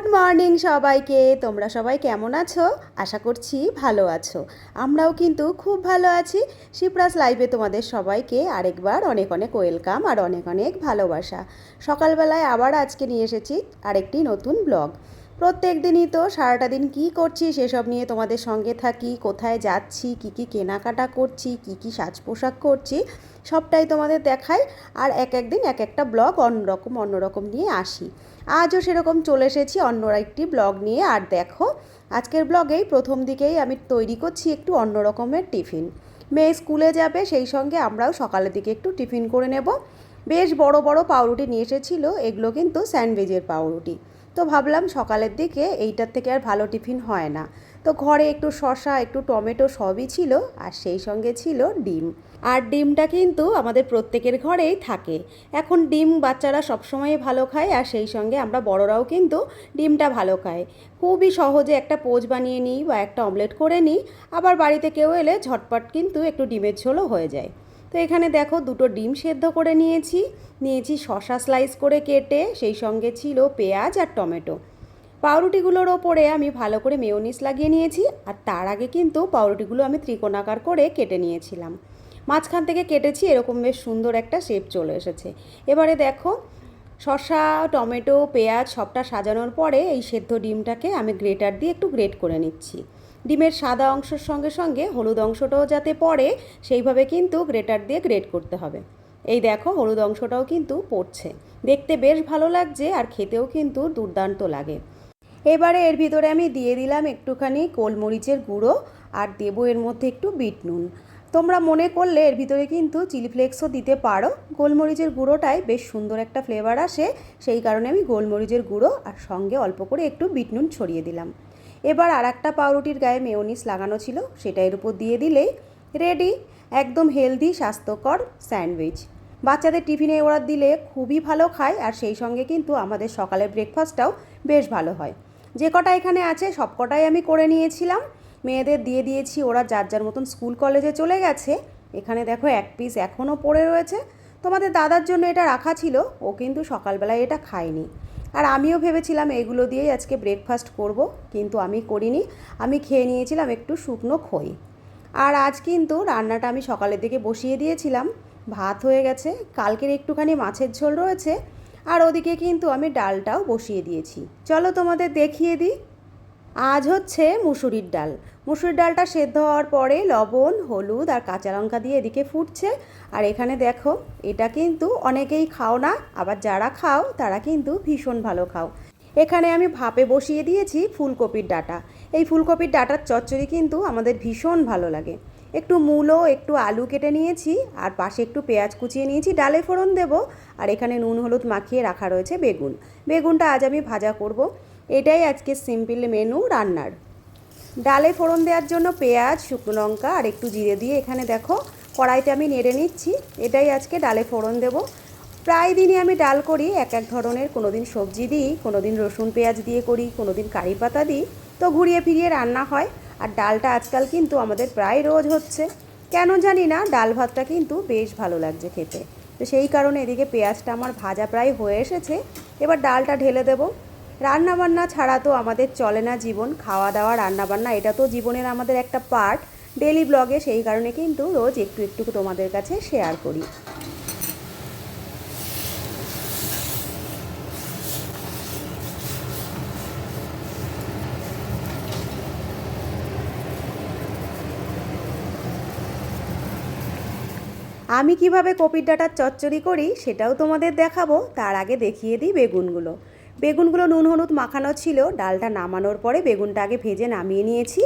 Good morning সবাইকে। তোমরা সবাই কেমন আছো? আশা করছি ভালো আছো। আমরাও কিন্তু খুব ভালো আছি। শিপ্রাস লাইভে তোমাদের সবাইকে আরেকবার অনেক অনেক ওয়েলকাম আর অনেক অনেক ভালোবাসা। সকালবেলায় আবার আজকে নিয়ে এসেছি আরেকটি নতুন ব্লগ প্রত্যেক দিনই তো সারাটা দিন কী করছি সেসব নিয়ে তোমাদের সঙ্গে থাকি, কোথায় যাচ্ছি, কি কি কেনাকাটা করছি, কি কি সাজ পোশাক করছি, সবটাই তোমাদের দেখাই আর এক এক দিন এক একটা ব্লগ অন্যরকম অন্যরকম নিয়ে আসি। আজও সেরকম চলে এসেছি অন্য একটি ব্লগ নিয়ে আর দেখো, আজকের ব্লগেই প্রথম দিকেই আমি তৈরি করছি একটু অন্য রকমের টিফিন। মেয়ে স্কুলে যাবে, সেই সঙ্গে আমরাও সকালের দিকে একটু টিফিন করে নেব। বেশ বড় বড় পাউরুটি নিয়ে এসেছিল, এগুলো কিন্তু স্যান্ডউইচের পাউরুটি। তো ভাবলাম সকালের দিকে এইটার থেকে আর ভালো টিফিন হয় না। তো ঘরে একটু শশা একটু টমেটো সবই ছিল আর সেই সঙ্গে ছিল ডিম। আর ডিমটা কিন্তু আমাদের প্রত্যেকের ঘরেই থাকে। এখন ডিম বাচ্চারা সবসময় ভালো খায় আর সেই সঙ্গে আমরা বড়রাও কিন্তু ডিমটা ভালো খায়। খুবই সহজে একটা পোজ বানিয়ে নিই বা একটা অমলেট করে নিই। আবার বাড়িতে কেউ এলে ঝটপট কিন্তু একটু ডিমের ঝোলও হয়ে যায়। তো এখানে দেখো দুটো ডিম সেদ্ধ করে নিয়েছি। নিয়েছি শশা স্লাইস করে কেটে, সেই সঙ্গে ছিল পেঁয়াজ আর টমেটো। পাউরুটিগুলোর ওপরে আমি ভালো করে মেয়োনিস লাগিয়ে নিয়েছি আর তার আগে কিন্তু পাউরুটিগুলো আমি ত্রিকোণাকার করে কেটে নিয়েছিলাম। মাঝখান থেকে কেটেছি, এরকম বেশ সুন্দর একটা শেপ চলে এসেছে। এবারে দেখো শসা, টমেটো, পেঁয়াজ সবটা সাজানোর পরে এই সেদ্ধ ডিমটাকে আমি গ্রেটার দিয়ে একটু গ্রেট করে নিচ্ছি। ডিমের সাদা অংশের সঙ্গে সঙ্গে হলুদ অংশটাও যাতে পড়ে, সেইভাবে কিন্তু গ্রেটার দিয়ে গ্রেট করতে হবে। এই দেখো, হলুদ অংশটাও কিন্তু পড়ছে। দেখতে বেশ ভালো লাগছে আর খেতেও কিন্তু দুর্দান্ত লাগে। এবারে এর ভিতরে আমি দিয়ে দিলাম একটুখানি গোলমরিচের গুঁড়ো আর দেবো এর মধ্যে একটু বিট নুন। তোমরা মনে করলে এর ভিতরে কিন্তু চিলি ফ্লেক্সও দিতে পারো। গোলমরিচের গুঁড়োটাই বেশ সুন্দর একটা ফ্লেভার আসে, সেই কারণে আমি গোলমরিচের গুঁড়ো আর সঙ্গে অল্প করে একটু বিট নুন ছড়িয়ে দিলাম। এবার আর একটা পাউরুটির গায়ে মেয়োনিস লাগানো ছিল সেটা এর উপর দিয়ে দিলেই রেডি, একদম হেলদি, স্বাস্থ্যকর স্যান্ডউইচ। বাচ্চাদের টিফিনে ওরা দিলে খুবই ভালো খায়, আর সেই সঙ্গে কিন্তু আমাদের সকালের ব্রেকফাস্টটাও বেশ ভালো হয়। যে কটা এখানে আছে, সব কটাই আমি করে নিয়েছিলাম। মেয়েদের দিয়ে দিয়েছি, ওরা যার যার মতন স্কুল কলেজে চলে গেছে। এখানে দেখো এক পিস এখনও পড়ে রয়েছে। তোমাদের দাদার জন্য এটা রাখা ছিল, ও কিন্তু সকালবেলায় এটা খায়নি। আর আমিও ভেবেছিলাম এগুলো দিয়েই আজকে ব্রেকফাস্ট করব, কিন্তু আমি করিনি। আমি খেয়ে নিয়েছিলাম একটু শুকনো খই। আর আজ কিন্তু রান্নাটা আমি সকালের দিকে বসিয়ে দিয়েছিলাম। ভাত হয়ে গেছে, কালকের একটুখানি মাছের ঝোল রয়েছে, আর ওদিকে কিন্তু আমি ডালটাও বসিয়ে দিয়েছি। চলো তোমাদের দেখিয়ে দিই আজ হচ্ছে মুসুরির ডাল। মুসুরির ডালটা সেদ্ধ হওয়ার পরে লবণ, হলুদ আর কাঁচা লঙ্কা দিয়ে এদিকে ফুটছে। আর এখানে দেখো, এটা কিন্তু অনেকেই খাও না, আবার যারা খাও, তারা কিন্তু ভীষণ ভালো খাও। এখানে আমি ভাপে বসিয়ে দিয়েছি ফুলকপির ডাটা। এই ফুলকপির ডাটার চচ্চড়ি কিন্তু আমাদের ভীষণ ভালো লাগে। একটু মূলো, একটু আলু কেটে নিয়েছি, আর পাশে একটু পেঁয়াজ কুচিয়ে নিয়েছি, ডালে ফোড়ন দেবো। আর এখানে নুন, হলুদ মাখিয়ে রাখা রয়েছে বেগুন। বেগুনটা আজ আমি ভাজা করব। এটাই আজকে সিম্পল মেনু রান্নার। ডালে ফোড়ন দেওয়ার জন্য পেঁয়াজ, শুকনো লঙ্কা আর একটু জিরে দিয়ে এখানে দেখো কড়াইতে আমি নেড়ে নিচ্ছি। এটাই আজকে ডালে ফোড়ন দেব। প্রায় দিনই আমি ডাল করি, এক এক ধরনের। কোনো দিন সবজি দিই কোনো দিন রসুন পেঁয়াজ দিয়ে করি কোনো দিন কারি পাতা দিই। তো ঘুরিয়ে ফিরিয়ে রান্না হয়। আর ডালটা আজকাল কিন্তু আমাদের প্রায় রোজ হচ্ছে। কেন জানি না, ডাল ভাতটা কিন্তু বেশ ভালো লাগছে খেতে। তো সেই কারণে এদিকে পেঁয়াজটা আমার ভাজা প্রায় হয়ে এসেছে। এবার ডালটা ঢেলে দেবো। রান্নাবান্না ছাড়া তো আমাদের চলে না জীবন খাওয়া দাওয়া রান্নাবান্না, এটা তো জীবনের আমাদের একটা পার্ট ডেলি ব্লগে সেই কারণে কিন্তু রোজ একটু একটু তোমাদের কাছে শেয়ার করি। আমি কীভাবে কপির ডাটার চচ্চড়ি করি সেটাও তোমাদের দেখাবো, তার আগে দেখিয়ে দিই বেগুনগুলো। বেগুনগুলো নুন হলুদ মাখানো ছিল। ডালটা নামানোর পরে বেগুনটা আগে ভেজে নামিয়ে নিয়েছি।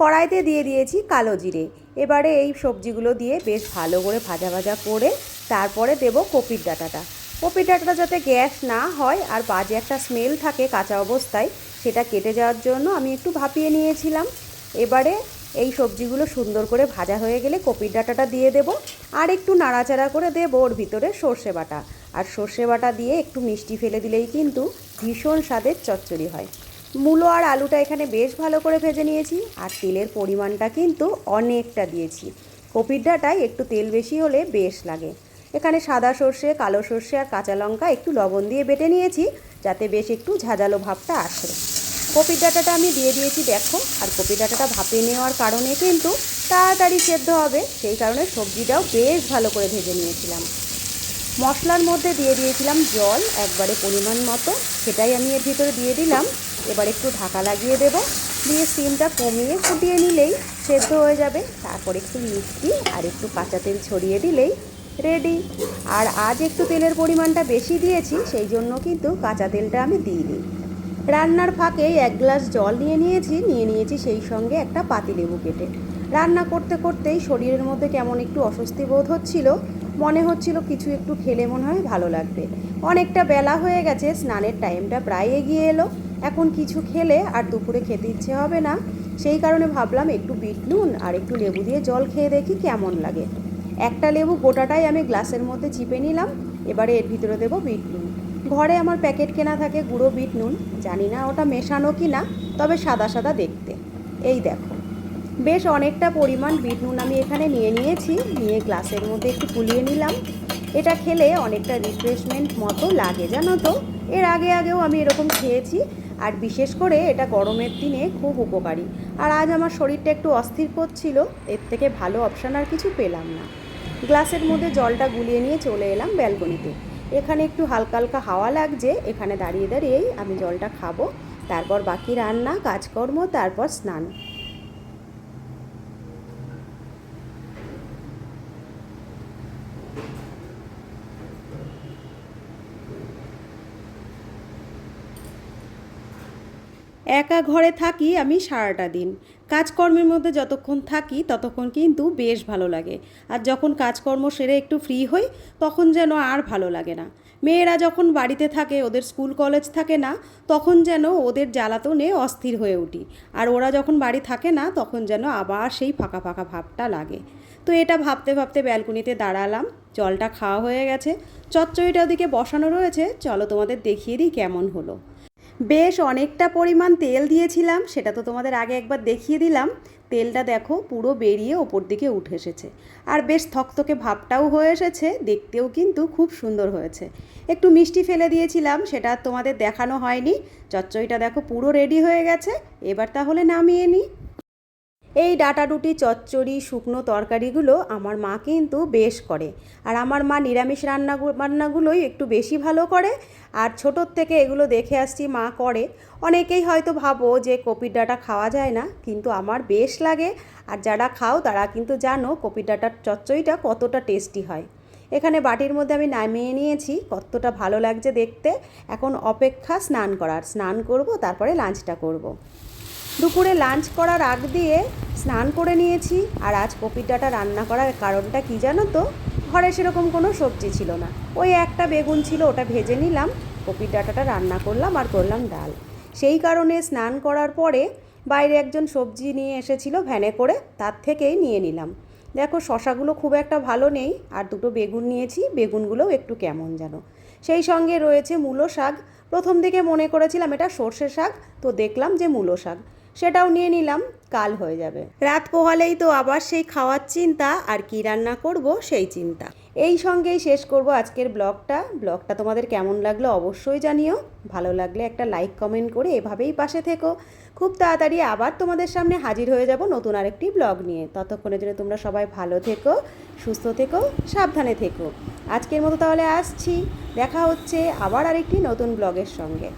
কড়াইতে দিয়ে দিয়েছি কালো জিরে। এবারে এই সবজিগুলো দিয়ে বেশ ভালো করে ভাজা ভাজা করে তারপরে দেব কপির ডাটাটা। কপির ডাটাটা যাতে গ্যাস না হয় আর বাজে একটা স্মেল থাকে কাঁচা অবস্থায়, সেটা কেটে যাওয়ার জন্য আমি একটু ভাপিয়ে নিয়েছিলাম। এবারে এই সবজিগুলো সুন্দর করে ভাজা হয়ে গেলে কপির ডাঁটাটা দিয়ে দেব। আর একটু নাড়াচাড়া করে দেবো ওর ভিতরে সর্ষে বাটা। সর্ষে বাটা দিয়ে একটু মিষ্টি ফেলে দিলেই কিন্তু ভীষণ স্বাদের চচ্চড়ি হয়। মূলো আর আলুটা এখানে বেশ ভালো করে ভেজে নিয়েছি আর তেলের পরিমাণটা কিন্তু অনেকটা দিয়েছি। কপির ডাঁটায় একটু তেল বেশি হলে বেশ লাগে। এখানে সাদা সর্ষে, কালো সর্ষে আর কাঁচা লঙ্কা একটু লবণ দিয়ে বেটে নিয়েছি যাতে বেশ একটু ঝাঁঝালো ভাবটা আসে। কপির ডাঁটাটা আমি দিয়ে দিয়েছি দেখো, আর কপি ডাঁটাটা ভাপে নেওয়ার কারণে কিন্তু তাড়াতাড়ি সেদ্ধ হবে। সেই কারণে সবজিটাও বেশ ভালো করে ভেজে নিয়েছিলাম। মশলার মধ্যে দিয়ে দিয়েছিলাম জল, একবারে পরিমাণ মতো। সেটাই আমি এর ভিতরে দিয়ে দিলাম। এবার একটু ঢাকা লাগিয়ে দেব। দিয়ে স্টিমটা কমিয়ে ফুটিয়ে নিলেই সেদ্ধ হয়ে যাবে। তারপর একটু মিষ্টি আর একটু কাঁচা তেল ছড়িয়ে দিলেই রেডি আর আজ একটু তেলের পরিমাণটা বেশি দিয়েছি, সেই জন্য কিন্তু কাঁচা তেলটা আমি দিই দিইনি। রান্নার ফাঁকে এক গ্লাস জল নিয়ে নিয়েছি নিয়ে নিয়েছি সেই সঙ্গে একটা পাতিলেবু কেটে। রান্না করতে করতেই শরীরের মধ্যে কেমন একটু অস্বস্তি বোধ হচ্ছিল মনে হচ্ছিল কিছু একটু খেলে মনে হয় ভালো লাগবে। অনেকটা বেলা হয়ে গেছে, স্নানের টাইমটা প্রায় এগিয়ে এলো। এখন কিছু খেলে আর দুপুরে খেতে ইচ্ছে হবে না। সেই কারণে ভাবলাম একটু বিট নুন আর একটু লেবু দিয়ে জল খেয়ে দেখি কেমন লাগে। একটা লেবু গোটাটাই আমি গ্লাসের মধ্যে চিপে নিলাম, এবারে এর ভিতরে দেবো বিট নুন। ঘরে আমার প্যাকেট কেনা থাকে গুঁড়ো বিট নুন। জানি না ওটা মেশানো কি না তবে সাদা সাদা দেখতে। এই দেখো। বেশ অনেকটা পরিমাণ বিট নুন আমি এখানে নিয়ে নিয়েছি, নিয়ে গ্লাসের মধ্যে একটু ফুলিয়ে নিলাম। এটা খেলে অনেকটা রিফ্রেশমেন্ট মতো লাগে, জানো তো? এর আগে আগেও আমি এরকম খেয়েছি, আর বিশেষ করে এটা গরমের দিনে খুব উপকারী। আর আজ আমার শরীরটা একটু অস্থির করছিল, এর থেকে ভালো অপশান আর কিছু পেলাম না। গ্লাসের মধ্যে জলটা গুলিয়ে নিয়ে চলে এলাম ব্যালকনিতে। এখানে একটু হালকা হালকা হাওয়া লাগছে, এখানে দাঁড়িয়ে দাঁড়িয়েই আমি জলটা খাব, তারপর বাকি রান্না, কাজকর্ম, তারপর স্নান। একা ঘরে থাকি আমি সারাটা দিন। কাজকর্মের মধ্যে যতক্ষণ থাকি, ততক্ষণ কিন্তু বেশ ভালো লাগে। আর যখন কাজকর্ম সেরে একটু ফ্রি হই, তখন যেন আর ভালো লাগে না। মেয়েরা যখন বাড়িতে থাকে, ওদের স্কুল কলেজ থাকে না, তখন যেন ওদের জ্বালাতনে অস্থির হয়ে উঠি। আর ওরা যখন বাড়ি থাকে না, তখন যেন আবার সেই ফাঁকা ফাঁকা ভাবটা লাগে। তো এটা ভাবতে ভাবতে ব্যালকনিতে দাঁড়ালাম, জলটা খাওয়া হয়ে গেছে, চচ্চড়িটা ওদিকে বসানো রয়েছে, চলো তোমাদের দেখিয়ে দিই কেমন হলো। বেশ অনেকটা পরিমাণ তেল দিয়েছিলাম, সেটা তো তোমাদের আগে একবার দেখিয়ে দিলাম। তেলটা দেখো পুরো বেরিয়ে ওপর দিকে উঠে এসেছে। আর বেশ থকথকে ভাবটাও হয়ে এসেছে, দেখতেও কিন্তু খুব সুন্দর হয়েছে। একটু মিষ্টি ফেলে দিয়েছিলাম, সেটা তোমাদের দেখানো হয়নি। চচ্চইটা দেখো পুরো রেডি হয়ে গেছে, এবার তাহলে নামিয়ে নিই। এই ডাটাডুটি চচ্চড়ি, শুকনো তরকারিগুলো আমার মা কিন্তু বেশ করে। আর আমার মা নিরামিষ রান্না রান্নাগুলোই একটু বেশি ভালো করে। আর ছোটোর থেকে এগুলো দেখে আসছি মা করে। অনেকেই হয়তো ভাবো যে কপির ডাটা খাওয়া যায় না, কিন্তু আমার বেশ লাগে। আর যারা খাও তারা কিন্তু জানো কপির ডাটার চচ্চড়িটা কতটা টেস্টি হয়। এখানে বাটির মধ্যে আমি নামিয়ে নিয়েছি, কতটা ভালো লাগছে দেখতে। এখন অপেক্ষা স্নান করার। স্নান করব, তারপরে লাঞ্চটা করব। দুপুরে লাঞ্চ করার আগ দিয়ে স্নান করে নিয়েছি। আর আজ কপির ডাটা রান্না করার কারণটা কি জানো তো? ঘরে সেরকম কোনো সবজি ছিল না। ওই একটা বেগুন ছিল, ওটা ভেজে নিলাম। কপির ডাটাটা রান্না করলাম আর করলাম ডাল। সেই কারণে স্নান করার পরে বাইরে একজন সবজি নিয়ে এসেছিল ভ্যানে করে, তার থেকেই নিয়ে নিলাম। দেখো, শশাগুলো খুব একটা ভালো নেই। আর দুটো বেগুন নিয়েছি, বেগুনগুলোও একটু কেমন যেন। সেই সঙ্গে রয়েছে মূলো শাক। প্রথম দিকে মনে করেছিলাম এটা সর্ষে শাক, তো দেখলাম যে মূলো শাক। সেটাও নিয়ে নিলাম, কাল হয়ে যাবে। রাত পোহালেই তো আবার সেই খাওয়ার চিন্তা, আর কি রান্না করব সেই চিন্তা। এই সঙ্গেই শেষ করব আজকের ব্লগটা। ব্লগটা তোমাদের কেমন লাগল অবশ্যই জানিও। ভালো লাগলে একটা লাইক, কমেন্ট করে এভাবেই পাশে থেকো। খুব তাড়াতাড়ি আবার তোমাদের সামনে হাজির হয়ে যাব নতুন আরেকটি ব্লগ নিয়ে। ততক্ষণের জন্য তোমরা সবাই ভালো থেকো, সুস্থ থেকো, সাবধানে থেকো। আজকের মতো তাহলে আসছি। দেখা হচ্ছে আবার আরেকটি নতুন ব্লগের সঙ্গে।